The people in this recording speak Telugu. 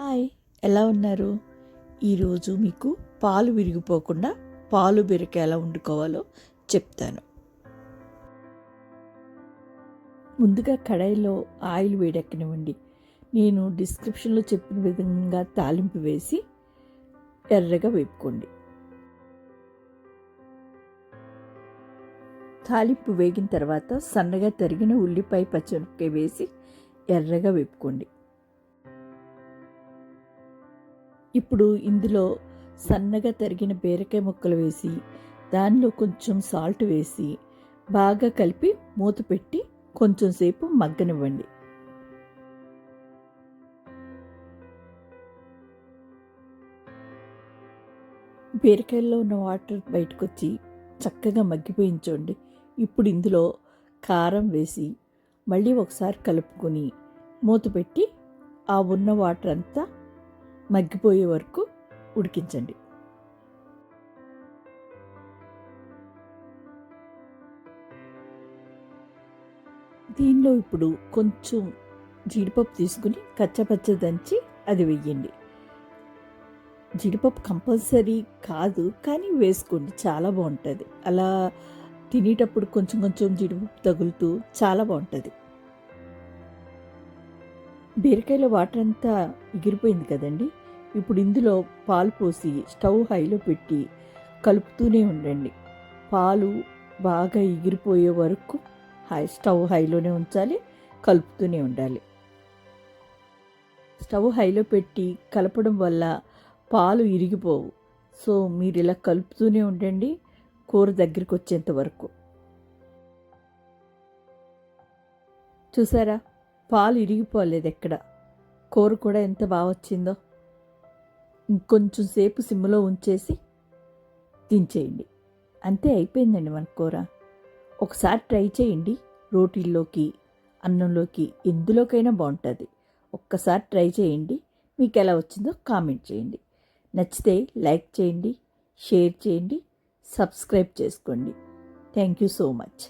హాయ్ ఎలా ఉన్నారు? ఈరోజు మీకు పాలు విరిగిపోకుండా పాలు బిరక ఎలా వండుకోవాలో చెప్తాను. ముందుగా కడాయిలో ఆయిల్ వేడెక్కనివ్వండి. నేను డిస్క్రిప్షన్లో చెప్పిన విధంగా తాలింపు వేసి ఎర్రగా వేపుకోండి. తాలింపు వేగిన తర్వాత సన్నగా తరిగిన ఉల్లిపాయ పచ్చిమిరపకాయ వేసి ఎర్రగా వేపుకోండి. ఇప్పుడు ఇందులో సన్నగా తరిగిన బీరకాయ ముక్కలు వేసి దానిలో కొంచెం సాల్ట్ వేసి బాగా కలిపి మూత పెట్టి కొంచెం సేపు మగ్గనివ్వండి. బీరకాయల్లో ఉన్న వాటర్ బయటకు వచ్చి చక్కగా మగ్గిపోయించండి ఇప్పుడు ఇందులో కారం వేసి మళ్ళీ ఒకసారి కలుపుకొని మూత పెట్టి ఆ ఉన్న వాటర్ అంతా మగ్గిపోయే వరకు ఉడికించండి. దీనిలో ఇప్పుడు కొంచెం జీడిపప్పు తీసుకుని కచ్చపచ్చ దంచి అది వెయ్యండి జీడిపప్పు కంపల్సరీ కాదు కానీ వేసుకోండి చాలా బాగుంటుంది. అలా తినేటప్పుడు కొంచెం కొంచెం జీడిపప్పు తగులుతూ చాలా బాగుంటుంది. బీరకాయలో వాటర్ అంతా ఎగిరిపోయింది కదండి. ఇప్పుడు ఇందులో పాలు పోసి స్టవ్ హైలో పెట్టి కలుపుతూనే ఉండండి. పాలు బాగా ఎగిరిపోయే వరకు హై స్టవ్ హైలోనే ఉంచాలి కలుపుతూనే ఉండాలి. స్టవ్ హైలో పెట్టి కలపడం వల్ల పాలు ఇరిగిపోవు. సో మీరు ఇలా కలుపుతూనే ఉండండి కూర దగ్గరికి వచ్చేంత వరకు. చూసారా? పాలు ఇరిగిపోలేదు ఎక్కడ? కూర కూడా ఎంత బాగా వచ్చిందో? ఇంకొంచెం సేపు సిమ్లో ఉంచేసి దించేయండి అంతే అయిపోయిందండి మన కూర. ఒకసారి ట్రై చేయండి రోటీల్లోకి అన్నంలోకి ఎందులోకైనా బాగుంటుంది. ఒక్కసారి ట్రై చేయండి మీకు ఎలా వచ్చిందో కామెంట్ చేయండి. నచ్చితే లైక్ చేయండి షేర్ చేయండి సబ్స్క్రైబ్ చేసుకోండి. Thank you so much.